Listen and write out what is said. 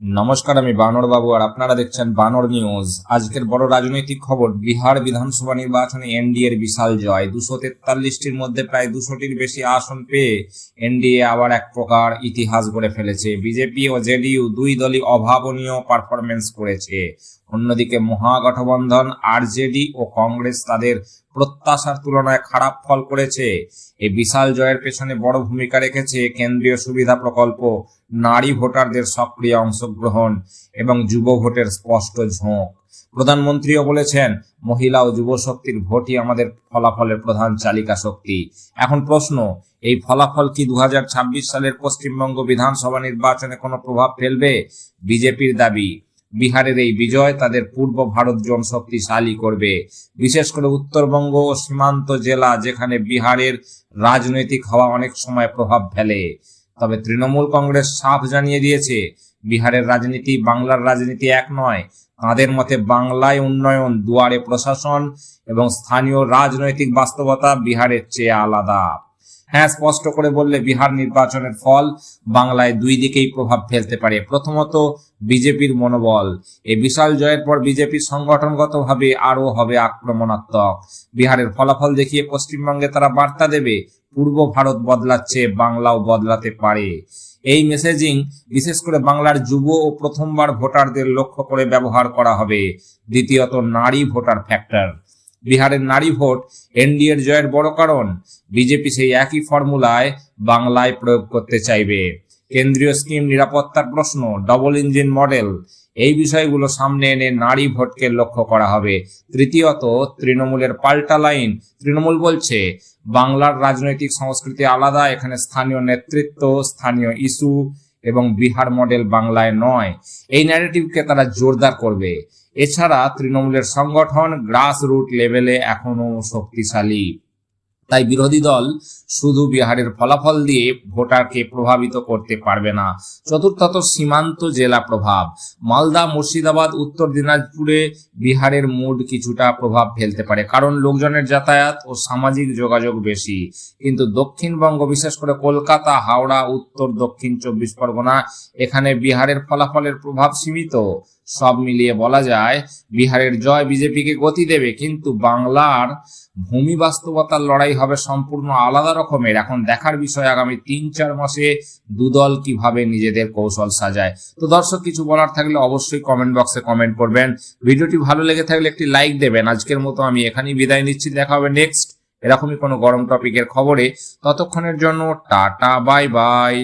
নমস্কার, আমি বানর বাবু আর আপনারা দেখছেন বানর নিউজ। আজকের বড় রাজনৈতিক খবর, বিহার বিধানসভা নির্বাচনে এনডিএ এর বিশাল জয়। দুশো তেতাল্লিশটির মধ্যে প্রায় দুশোটির বেশি আসন পেয়ে এনডিএ আবার এক প্রকার ইতিহাস গড়ে ফেলেছে। বিজেপি ও জেডিইউ দুই দলই অভাবনীয় পারফরমেন্স করেছে। অন্যদিকে মহাগঠবন্ধন, আরজেডি ও কংগ্রেস তাদের প্রত্যাশার তুলনায় খারাপ ফল করেছে। এই বিশাল জয়ের পেছনে বড় ভূমিকা রেখেছে কেন্দ্রীয় সুবিধা প্রকল্প নারী ভোটারদের সক্রিয় অংশগ্রহণ এবং যুব ভোটের স্পষ্ট ঝোঁক। প্রধানমন্ত্রীও বলেছেন, মহিলা ও যুব শক্তির ভোটই আমাদের ফলাফলের প্রধান চালিকা শক্তি। এখন প্রশ্ন, এই ফলাফল কি দুহাজার ছাব্বিশ সালের পশ্চিমবঙ্গ বিধানসভা নির্বাচনে কোনো প্রভাব ফেলবে? বিজেপির দাবি, বিহারের এই বিজয় তাদের পূর্ব ভারত জোন শক্তিশালী করবে। বিশেষ করে উত্তরবঙ্গ ও সীমান্ত জেলা যেখানে বিহারের রাজনৈতিক হওয়া অনেক সময় প্রভাব ফেলে। তবে তৃণমূল কংগ্রেস সাফ জানিয়ে দিয়েছে, বিহারের রাজনীতি বাংলার রাজনীতি এক নয়। তাঁদের মতে বাংলায় উন্নয়ন, দুয়ারে প্রশাসন এবং স্থানীয় রাজনৈতিক বাস্তবতা বিহারের চেয়ে আলাদা। হ্যাঁ স্পষ্ট করে বললে বিহার নির্বাচনের ফল বাংলায় দুই দিকেই প্রভাব ফেলতে পারে। প্রথমত বিজেপির মনোবল। এই বিশাল জয়ের পর বিজেপি সংগঠনগতভাবে আরও হবে আক্রমণাত্মক। বিহারের ফলাফল দেখিয়ে পশ্চিমবঙ্গে তারা বার্তা দেবে, পূর্ব ভারত বদলাচ্ছে, বাংলাও বদলাতে পারে। এই মেসেজিং বিশেষ করে বাংলার যুব ও প্রথমবার ভোটারদের লক্ষ্য করে ব্যবহার করা হবে। দ্বিতীয়ত নারী ভোটার ফ্যাক্টর বিহারের নারী ভোট এনডিএর জয়ের বড় কারণ। বিজেপি সেই একই ফর্মুলায় বাংলায় প্রয়োগ করতে চাইবে। কেন্দ্রীয় স্কিম নিরাপত্তার প্রশ্ন ডবল ইঞ্জিন মডেল এই বিষয়গুলো সামনে এনে নারী ভোটকে লক্ষ্য করা হবে। তৃতীয়ত, তৃণমূলের পাল্টা লাইন। তৃণমূল বলছে, বাংলার রাজনৈতিক সংস্কৃতি আলাদা, এখানে স্থানীয় নেতৃত্ব, স্থানীয় ইস্যু এবং বিহার মডেল বাংলায় নয়। এই ন্যারেটিভকে তারা জোরদার করবে। এছাড়া তৃণমূলের সংগঠন গ্রাস রুট লেভেলে এখনও শক্তিশালী। তাই বিরোধী দল শুধু বিহারের ফলাফল দিয়ে ভোটারকে প্রভাবিত করতে পারবে না। চতুর্থত সীমান্ত জেলা প্রভাব। মালদা, মুর্শিদাবাদ, উত্তর দিনাজপুরে বিহারের মুড কিছুটা প্রভাব ফেলতে পারে, কারণ লোকজনের যাতায়াত ও সামাজিক যোগাযোগ বেশি। কিন্তু দক্ষিণবঙ্গ, বিশেষ করে কলকাতা, হাওড়া, উত্তর, দক্ষিণ চব্বিশ পরগনা, এখানে বিহারের ফলাফলের প্রভাব সীমিত। সব মিলিয়ে বলা যায়, বিহারের জয় বিজেপিকে গতি দেবে, কিন্তু বাংলার ভূমি বাস্তবতার লড়াই হবে সম্পূর্ণ আলাদা রকমের। এখন দেখার বিষয়, আগামী তিন চার মাসে দুদল কীভাবে নিজেদের কৌশল সাজায়। তো দর্শক, কিছু বলার থাকলে অবশ্যই কমেন্ট বক্সে কমেন্ট করবেন। ভিডিওটি ভালো লেগে থাকলে একটি লাইক দেবেন। আজকের মতো আমি এখানেই বিদায় নিচ্ছি। দেখা হবে নেক্সট এরকমই কোনো গরম টপিকের খবরে। ততক্ষণের জন্য টাটা বাই বাই